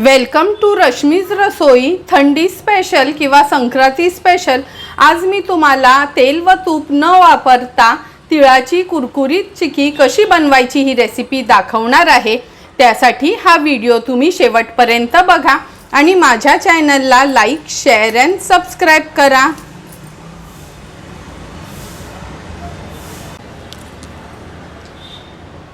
Welcome to Rashmi's रसोई थंडी special किंवा Sankranti special आज मी तुम्हाला तेल व तूप न वापरता तिळाची कुरकुरीत चिकी कशी बनवायची ही रेसिपी दाखवणार आहे. त्यासाठी हा व्हिडिओ तुम्ही शेवटपर्यंत बघा आणि माझ्या चॅनलला लाईक शेअर अँड सबस्क्राईब करा.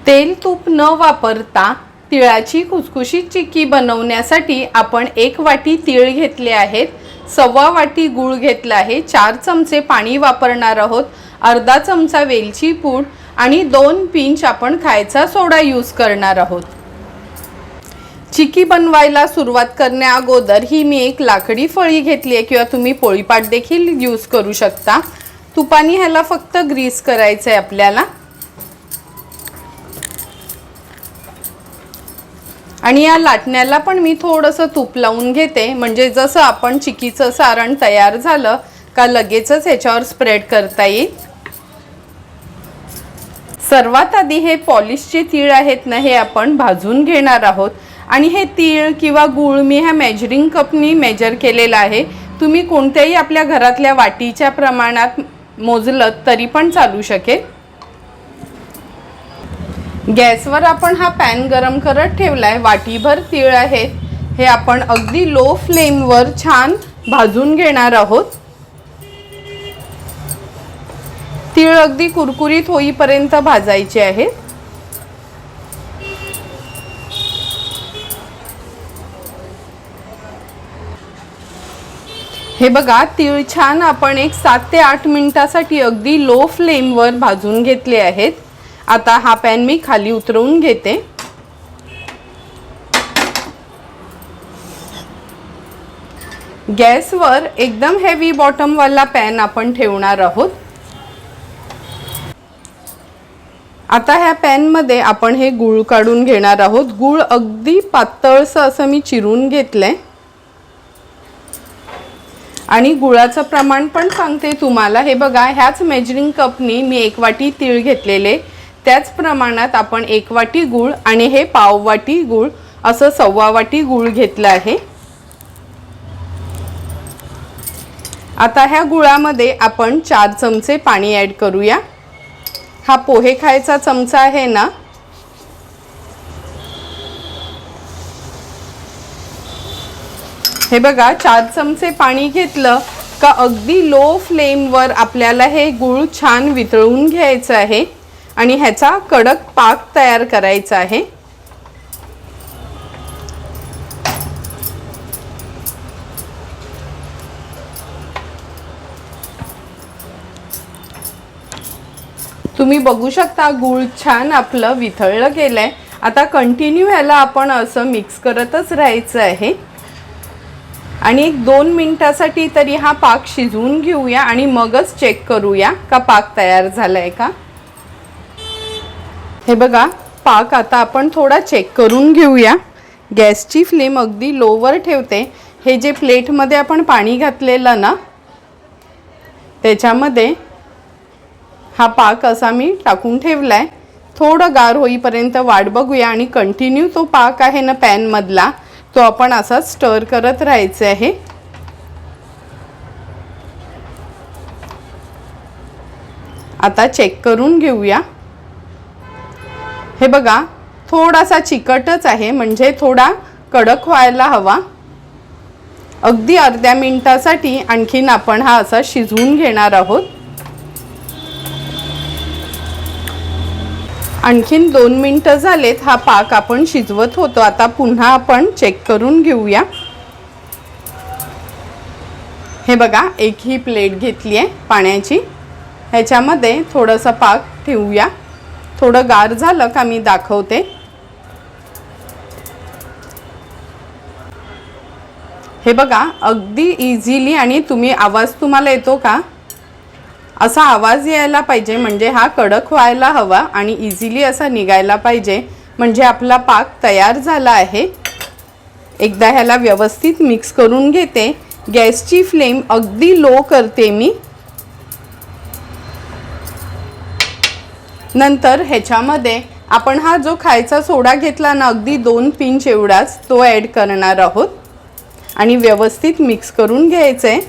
तेल तूप न वापरता तिळाची खुसखुशीत चिक्की बनवण्यासाठी आपण एक वाटी तीळ घेतले आहेत सव्वा वाटी गूळ घेतला आहे चार चमचे पाणी वापरणार आहोत अर्धा चमचा वेलची पूड आणि दोन पिंच आपण खायचा सोडा यूज करणार आहोत. चिकी बनवायला सुरुवात करण्या अगोदर ही मी एक लाकडी फळी घेतली आहे किंवा तुम्ही पोळीपाट देखील यूज करू शकता. तुपाने ह्याला फक्त ग्रीस करायचं आहे आपल्याला. आणि या लाटण्याला पण मी थोडंसं तूप लावून घेते. म्हणजे जसं आपण चिकीचं सारण तयार झालं का लगेचच ह्याच्यावर स्प्रेड करता येईल. सर्वात आधी हे पॉलिशचे तीळ आहेत ना हे आपण भाजून घेणार आहोत. आणि हे तीळ किंवा गूळ मी ह्या मेजरिंग कपनी मेजर केलेलं आहे. तुम्ही कोणत्याही आपल्या घरातल्या वाटीच्या प्रमाणात मोजलं तरी पण चालू शकेल. गॅसवर आपण हा पॅन गरम करत ठेवलाय वाटीभर तीळ आहेत हे आपण अगदी लो फ्लेमवर छान भाजून घेणार आहोत. तीळ अगदी कुरकुरीत होईपर्यंत भाजायचे आहेत. हे बघा तीळ छान आपण एक सात ते आठ मिनिटासाठी अगदी लो फ्लेमवर भाजून घेतले आहेत. आता हा पॅन मी खाली उतरवून घेते. गॅसवर एकदम हेवी बॉटमवाला पॅन आपण ठेवणार आहोत. आता ह्या पॅनमध्ये आपण हे गूळ काढून घेणार आहोत. गूळ अगदी पातळसं असं मी चिरून घेतलंय. आणि गुळाचं प्रमाण पण सांगते तुम्हाला. हे बघा ह्याच मेजरिंग कपनी मी एक वाटी तीळ घेतलेले. त्याच प्रमाणात आपण एक वाटी गूळ आणि हे पाव वाटी गूळ असं सव्वा वाटी गूळ घेतलं आहे. आता ह्या गुळामध्ये आपण चार चमचे पाणी ॲड करूया. हा पोहे खायचा चमचा आहे ना? हे बघा चार चमचे पाणी घेतलं का अगदी लो फ्लेमवर आपल्याला हे गूळ छान वितळून घ्यायचं आहे. आणि ह्याचा कडक पाक तयार करायचा आहे. तुम्ही बघू शकता गूळ छान आपलं विथळलं गेलंय. आता कंटिन्यू ह्याला आपण असं मिक्स करतच राहायचं आहे. आणि एक दोन मिनिटासाठी तरी हा पाक शिजवून घेऊया आणि मगच चेक करूया का पाक तयार झालाय का. हे बघा पाक आता आपण थोडा चेक करून घेऊया. गॅसची फ्लेम अगदी लोवर ठेवते. हे जे प्लेटमध्ये आपण पाणी घातलेलं ना त्याच्यामध्ये हा पाक असा मी टाकून ठेवला आहे थोडं गार होईपर्यंत वाट बघूया आणि कंटिन्यू तो पाक आहे ना पॅनमधला तो आपण असा स्टर करत राहायचे आहे. आता चेक करून घेऊया. हे बघा थोडासा चिकटच आहे म्हणजे थोडा कडक व्हायला हवा. अगदी अर्ध्या मिनिटासाठी आणखीन आपण हा असा शिजवून घेणार आहोत. आणखीन दोन मिनटं झालेत हा पाक आपण शिजवत होतो. आता पुन्हा आपण चेक करून घेऊया. हे बघा एक ही प्लेट घेतली आहे पाण्याची. ह्याच्यामध्ये थोडंसं पाक ठेवूया. थोडं गार झालं का मी दाखवते. हे बघा अगदी इझिली आणि तुम्ही आवाज तुम्हाला येतो का? असा आवाज यायला पाहिजे म्हणजे हा कडक व्हायला हवा आणि इझिली असा निघायला पाहिजे. म्हणजे आपला पाक तयार झाला आहे. एकदा ह्याला व्यवस्थित मिक्स करून घेते. गॅसची फ्लेम अगदी लो करते मी. नंतर ह्याच्यामध्ये आपण हा जो खायचा सोडा घेतला ना अगदी दोन पिंच एवढाच तो ॲड करणार आहोत. आणि व्यवस्थित मिक्स करून घ्यायचं. आहे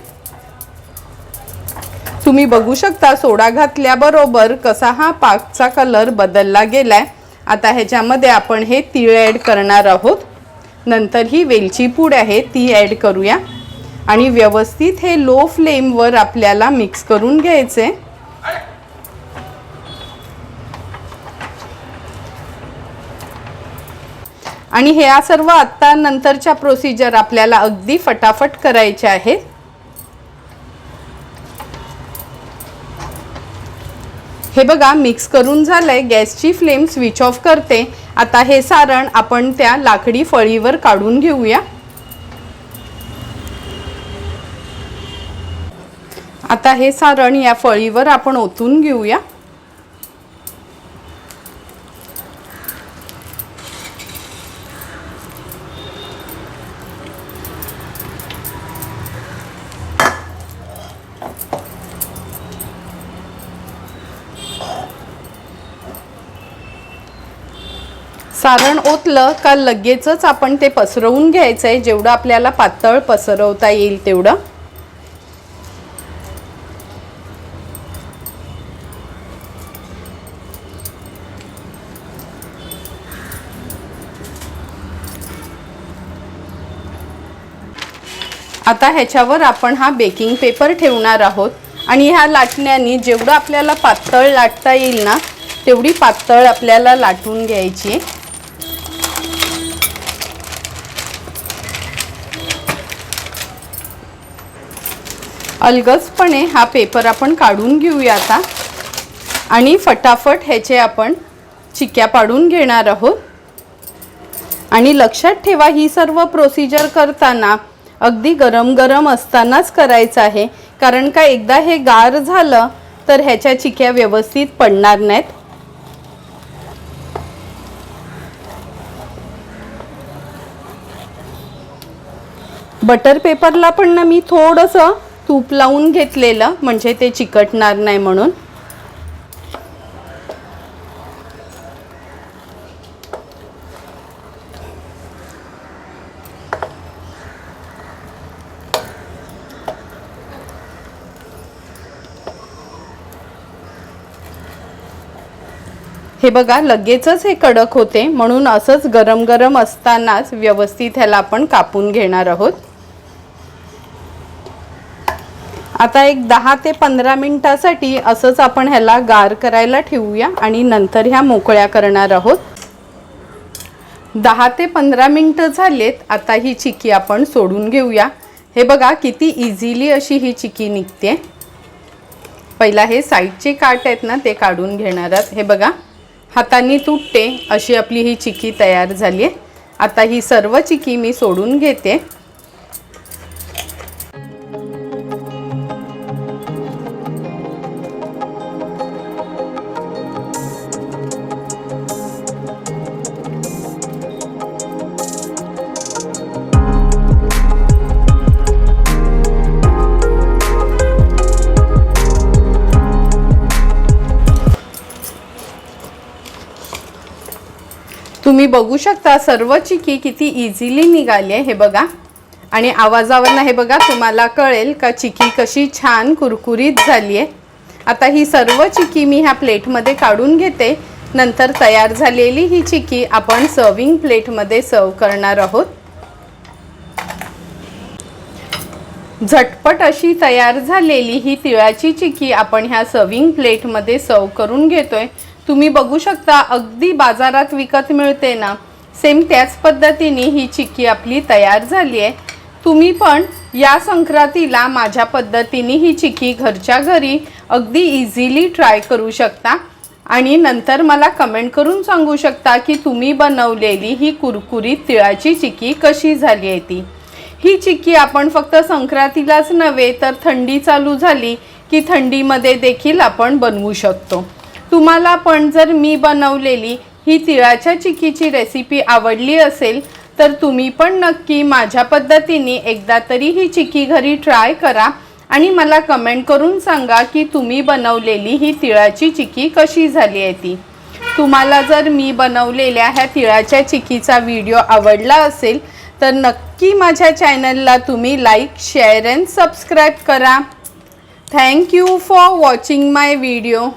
तुम्ही बघू शकता सोडा घातल्याबरोबर कसा हा पाकचा कलर बदलला गेलाय. आता ह्याच्यामध्ये आपण हे तीळ ॲड करणार आहोत. नंतर ही वेलची पूड आहे ती ॲड करूया. आणि व्यवस्थित हे लो फ्लेमवर आपल्याला मिक्स करून घ्यायचे. आणि ह्या सर्व आत्ता नंतरच्या प्रोसिजर आपल्याला अगदी फटाफट करायच्या आहेत. हे बघा मिक्स करून झालंय. गॅसची फ्लेम स्विच ऑफ करते. आता हे सारण आपण त्या लाकडी फळीवर काढून घेऊया. आता हे सारण या फळीवर आपण ओतून घेऊया. सारण ओतलं का लगेचच आपण ते पसरवून घ्यायचं आहे जेवढं आपल्याला पातळ पसरवता येईल तेवढं? आता ह्याच्यावर आपण हा बेकिंग पेपर ठेवणार आहोत. आणि ह्या लाटण्याने जेवढं आपल्याला पातळ लाटता येईल ना तेवढी पातळ आपल्याला लाटून घ्यायची अलगजपणे हा पेपर आपण काढून घेऊया आता. आणि फटाफट ह्याचे आपण चिक्या पाडून घेणार आहोत. आणि लक्षात ठेवा ही सर्व प्रोसिजर करताना अगदी गरम गरम असतानाच करायचं आहे. कारण का एकदा हे गार झालं तर ह्याच्या चिक्या व्यवस्थित पडणार नाहीत. बटर पेपरला पण ना मी थोडंसं तूप लावून घेतलेलं म्हणजे ते चिकटणार नाही म्हणून. हे बघा लगेचच हे कडक होते म्हणून असंच गरम गरम असतानाच व्यवस्थित ह्याला आपण कापून घेणार आहोत. आता एक दहा ते पंधरा मिनटासाठी असंच आपण ह्याला गार करायला ठेवूया आणि नंतर ह्या मोकळ्या करणार आहोत. दहा ते पंधरा मिनटं झालेत आता ही चिकी आपण सोडून घेऊया. हे बघा किती इझिली अशी ही चिकी निघते. पहिला हे साईडचे काट आहेत ना ते काढून घेणार आहात. हे बघा हाताने तुटते अशी आपली ही चिकी तयार झाली आहे. आता ही सर्व चिकी मी सोडून घेते. तुम्ही बघू शकता सर्व चिकी किती इझिली निघाली आहे हे बघा. आणि आवाजावरनं हे बघा तुम्हाला कळेल का चिकी कशी छान कुरकुरीत झाली आहे. आता ही सर्व चिकी मी ह्या प्लेटमध्ये काढून घेते. नंतर तयार झालेली ही चिकी आपण सर्विंग प्लेटमध्ये सर्व करणार आहोत. झटपट अशी तयार झालेली ही तिळाची चिकी आपण ह्या सर्विंग प्लेटमध्ये सर्व करून घेतोय. तुम्ही बघू शकता अगदी बाजारात विकत मिळते ना. सेम त्याच पद्धतीने ही चिक्की आपली तयार झाली आहे. तुम्ही पण या संक्रांतीला माझ्या पद्धतीने ही चिक्की घरच्या घरी अगदी इझिली ट्राय करू शकता. आणि नंतर मला कमेंट करून सांगू शकता की तुम्ही बनवलेली ही कुरकुरीत तिळाची चिक्की कशी झाली आहे ती. ही चिक्की आपण फक्त संक्रांतीलाच नव्हे तर थंडी चालू झाली की थंडीमध्ये देखील आपण बनवू शकतो. तुम्हाला पण जर मी बनवलेली ही तिळाच्या चिकीची रेसिपी आवडली असेल तर तुम्ही पण नक्की माझ्या पद्धतीने एकदा तरी ही चिकी घरी ट्राय करा आणि मला कमेंट करून सांगा की तुम्ही बनवलेली ही तिळाची चिकी कशी झाली आहे ती. तुम्हाला जर मी बनवलेल्या ह्या तिळाच्या चिकीचा व्हिडिओ आवडला असेल तर नक्की माझ्या चॅनलला तुम्ही लाईक शेअर अँड सबस्क्राईब करा. Thank you for watching my video